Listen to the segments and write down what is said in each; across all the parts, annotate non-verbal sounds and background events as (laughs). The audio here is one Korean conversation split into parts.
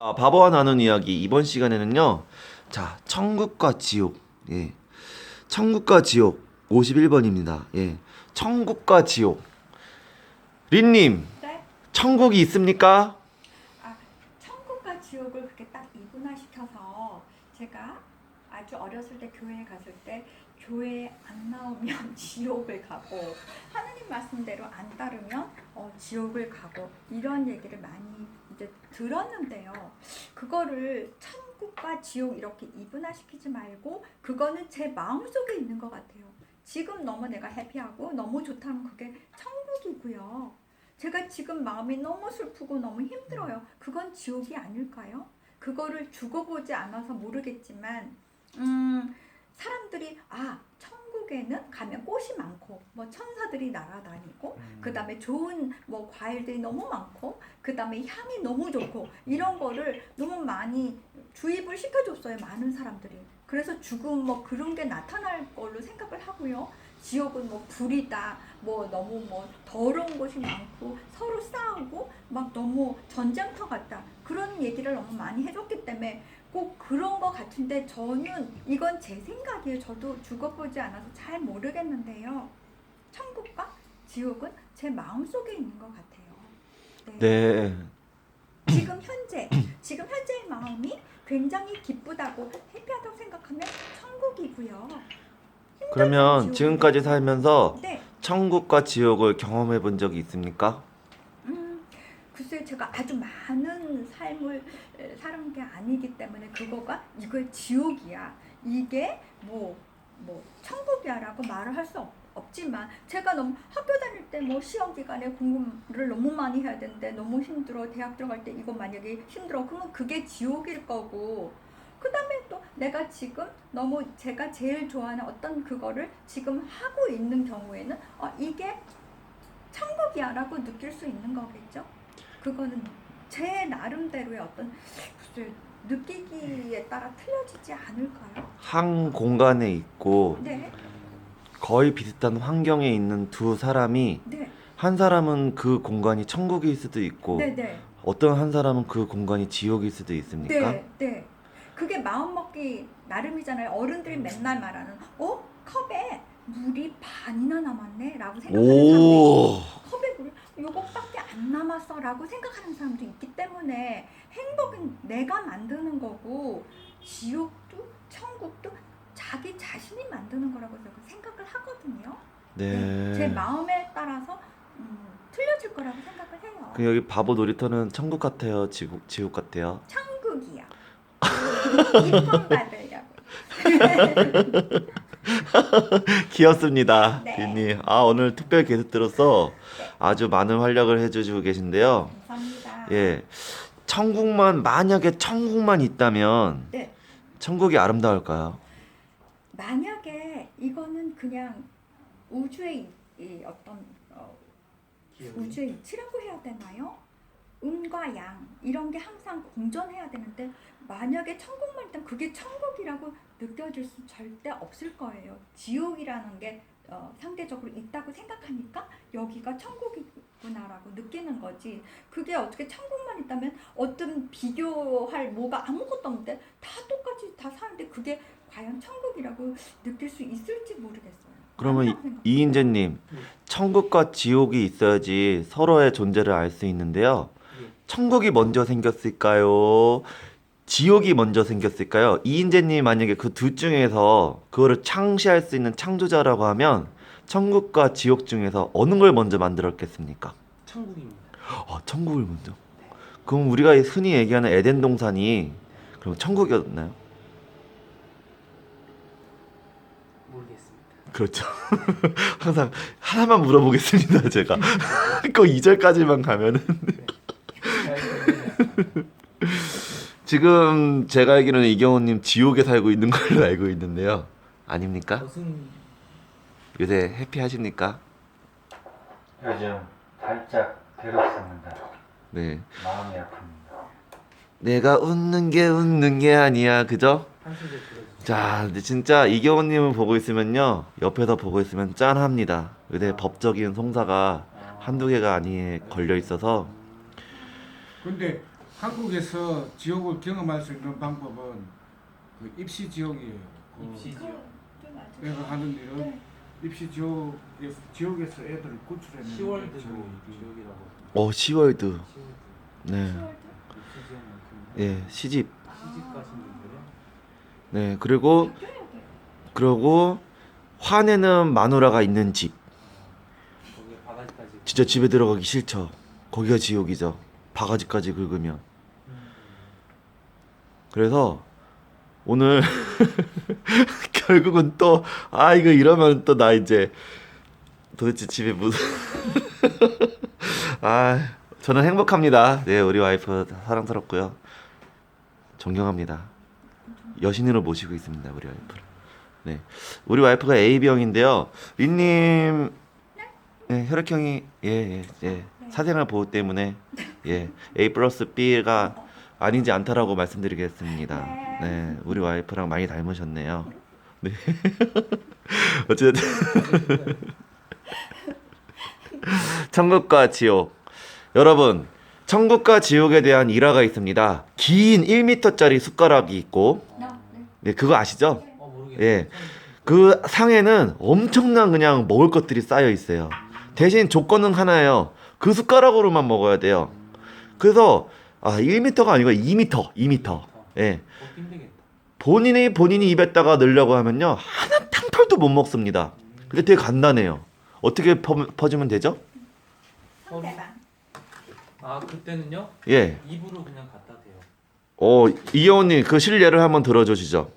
아, 바보와 나눈 이야기 이번 시간에는요. 자, 천국과 지옥. 예. 천국과 지옥 51번입니다. 예. 천국과 지옥. 린 님, 네? 천국이 있습니까? 아, 천국과 지옥을 그렇게 딱 이분화시켜서 제가 아주 어렸을 때 교회에 갔을 때 교회에 안 나오면 (laughs) 지옥을 가고 하느님 말씀대로 안 따르면 어, 지옥을 가고 이런 얘기를 많이 이제 들었는데요. 그거를 천국과 지옥 이렇게 이분화시키지 말고 그거는 제 마음속에 있는 것 같아요. 지금 너무 내가 해피하고 너무 좋다면 그게 천국이고요. 제가 지금 마음이 너무 슬프고 너무 힘들어요. 그건 지옥이 아닐까요? 그거를 죽어보지 않아서 모르겠지만, 음, 사람들이, 아, 천국에는 가면 꽃이 많고, 뭐 천사들이 날아다니고, 그 다음에 좋은 뭐 과일들이 너무 많고, 그 다음에 향이 너무 좋고, 이런 거를 너무 많이 주입을 시켜줬어요. 많은 사람들이. 그래서 죽음 뭐 그런 게 나타날 걸로 생각을 하고요. 지옥은 뭐 불이다, 뭐 너무 뭐 더러운 것이 많고 서로 싸우고 막 너무 전쟁터 같다 그런 얘기를 너무 많이 해줬기 때문에 꼭 그런 것 같은데 저는 이건 제 생각이에요. 저도 죽어보지 않아서 잘 모르겠는데요. 천국과 지옥은 제 마음 속에 있는 것 같아요. 네. 지금 현재 지금 현재의 마음이 굉장히 기쁘다고 해피하다고 생각하면 천국이고요. 그러면. 지금까지 살면서 네. 천국과 지옥을 경험해 본 적이 있습니까? 음, 글쎄 제가 아주 많은 삶을 에, 살은 게 아니기 때문에 그거가 이거 지옥이야. 이게 뭐, 뭐 천국이야라고 말을 할 수 없지만 제가 너무 학교 다닐 때 뭐 시험 기간에 공부를 너무 많이 해야 되는데 너무 힘들어 대학 들어갈 때 이거 만약에 힘들어 그러면 그게 지옥일 거고 그 다음에 또 내가 지금 너무 제가 제일 좋아하는 어떤 그거를 지금 하고 있는 경우에는 어, 이게 천국이야 라고 느낄 수 있는 거겠죠. 그거는 제 나름대로의 어떤 글쎄, 느끼기에 따라 틀려지지 않을까요? 한 공간에 있고 네, 거의 비슷한 환경에 있는 두 사람이 네, 한 사람은 그 공간이 천국일 수도 있고 네, 네, 어떤 한 사람은 그 공간이 지옥일 수도 있습니까? 네, 네. 그게 마음 먹기 나름이잖아요. 어른들이 맨날 말하는 어 컵에 물이 반이나 남았네라고 생각하는 물 요것밖에 안 남았어 라고 생각하는 사람도 있기 때문에 행복은 내가 만드는 거고 지옥도 천국도 자기 자신이 만드는 거라고 생각을 하거든요. 네. 제 마음에 따라서 음, 틀려질 거라고 생각을 해요. 그 여기 바보 놀이터는 천국 같아요, 지옥 지옥 같아요. 천국이야. (laughs) 이쁨 받으려고. (laughs) (laughs) 귀엽습니다, 네. 빈님. 아 오늘 특별 게스트로서 아주 많은 활약을 해주시고 계신데요. 감사합니다. 예, 천국만 만약에 천국만 있다면 네. 천국이 아름다울까요? 만약에 이거는 그냥 우주의 이 어떤 어, 우주의 이치라고 해야 되나요? 음과 양 이런 게 항상 공존해야 되는데 만약에 천국만 있다면 그게 천국이라고 느껴질 수 절대 없을 거예요. 지옥이라는 게 어, 상대적으로 있다고 생각하니까 여기가 천국이구나라고 느끼는 거지. 그게 어떻게 천국만 있다면 어떤 비교할 뭐가 아무것도 없는데 다 똑같이 다 사는데 그게 과연 천국이라고 느낄 수 있을지 모르겠어요. 그러면 이-. 이인재님, 천국과 지옥이 있어야지 서로의 존재를 알 수 있는데요. 천국이 먼저 생겼을까요? 지옥이 먼저 생겼을까요? 이인재님 만약에 그 둘 중에서 그거를 창시할 수 있는 창조자라고 하면 천국과 지옥 중에서 어느 걸 먼저 만들었겠습니까? 천국입니다. 아, 천국을 먼저. 그럼 우리가 흔히 얘기하는 에덴 동산이 그럼 천국이었나요? 모르겠습니다. 그렇죠. (laughs) 항상 하나만 물어보겠습니다, 제가. (laughs) 그 2절까지만 가면은. 지금 제가 알기로는 이경호님 지옥에 살고 있는 걸로 (laughs) 알고 있는데요. 아닙니까? 무슨 요새 해피하십니까? 요즘 살짝 괴롭습니다. 네. 마음이 아픕니다. 내가 웃는 게 웃는 게 아니야, 그죠? 한 소절 들어주세요. 자, 근데 진짜 이경호님을 보고 있으면요. 옆에서 보고 있으면 짠합니다. 요새 법적인 송사가 한두 개가 아니에 걸려 있어서 근데 한국에서 지옥을 경험할 수 있는 방법은 그 입시 지옥이에요. 그 입시 지옥. 좀 맞아요. 내가 하는 일은 네. 입시 지옥에서 지옥에서 애들을 구출해내는 10월도 게 저희 일이에요. 지옥이라고. 어 시월드. 10월도. 네. 입시. 예 시집. 시집 가신 분들은 네 그리고. 그러고 화내는 마누라가 있는 집. 거기에 바가지까지. 진짜 집에 들어가기 싫죠. 거기가 지옥이죠. 바가지까지 긁으면. 음. 그래서 오늘 (laughs) 결국은 또 아 이거 이러면 또 나 이제 도대체 집에 무슨 (laughs) 아 저는 행복합니다. 네 우리 와이프 사랑스럽고요. 존경합니다. 여신으로 모시고 있습니다 우리 와이프를. 네 우리 와이프가 AB형인데요. 린님 네, 혈액형이 예예 예, 예. 사생활 보호 때문에 예 A 플러스 B가 아니지 않다라고 말씀드리겠습니다. 네, 우리 와이프랑 많이 닮으셨네요. 네. (laughs) 어쨌든 (laughs) 천국과 지옥. 여러분, 천국과 지옥에 대한 일화가 있습니다. 긴 1m짜리 숟가락이 있고, 나, 네. 네, 그거 아시죠? 예. 그 상에는 엄청난 그냥 먹을 것들이 쌓여 있어요. 대신 조건은 하나예요. 그 숟가락으로만 먹어야 돼요. 그래서 아 1m가 아니고 2m, 2m. 예. 본인이 본인이 입에다가 넣으려고 하면요 하나 탕털도 못 먹습니다. 근데 되게 간단해요. 어떻게 퍼, 퍼주면 되죠? 상대방. 아 그때는요 예. 입으로 그냥 갖다 대요. 어 이영호님 그 실례를 한번 들어주시죠.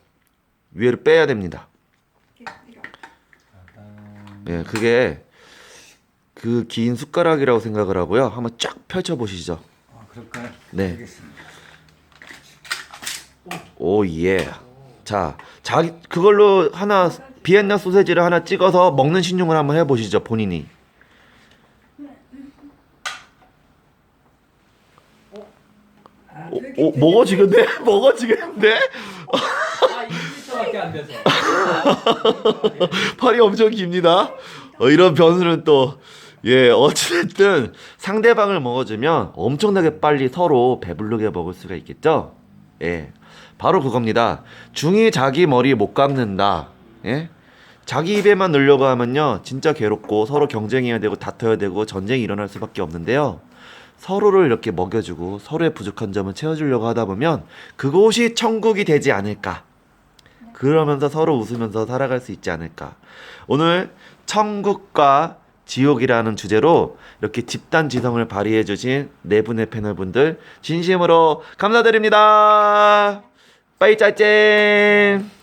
위에를 빼야 됩니다. 이렇게, 이렇게. 예, 그게 그 긴 숟가락이라고 생각을 하고요. 한번 쫙 펼쳐 보시죠. 아, 그럴까요? 네. 알겠습니다. 오 예. 자, 자기 그걸로 하나 비엔나 소세지를 하나 찍어서 먹는 신용을 한번 해 보시죠 본인이. 아, 오, 먹어지겠네? 먹어지겠네? 아 1m밖에 안 돼서. 팔이 엄청 깁니다. 어, 이런 변수는 또 예, 어쨌든 상대방을 먹어주면 엄청나게 빨리 서로 배부르게 먹을 수가 있겠죠. 예, 바로 그겁니다. 중이 자기 머리 못 감는다. 예, 자기 입에만 넣으려고 하면요, 진짜 괴롭고 서로 경쟁해야 되고 다퉈야 되고 전쟁이 일어날 수밖에 없는데요. 서로를 이렇게 먹여주고 서로의 부족한 점을 채워주려고 하다 보면 그곳이 천국이 되지 않을까. 그러면서 서로 웃으면서 살아갈 수 있지 않을까. 오늘 천국과 지옥이라는 주제로 이렇게 집단 지성을 발휘해 주신 네 분의 패널분들 진심으로 감사드립니다. 빠이 짜쟁.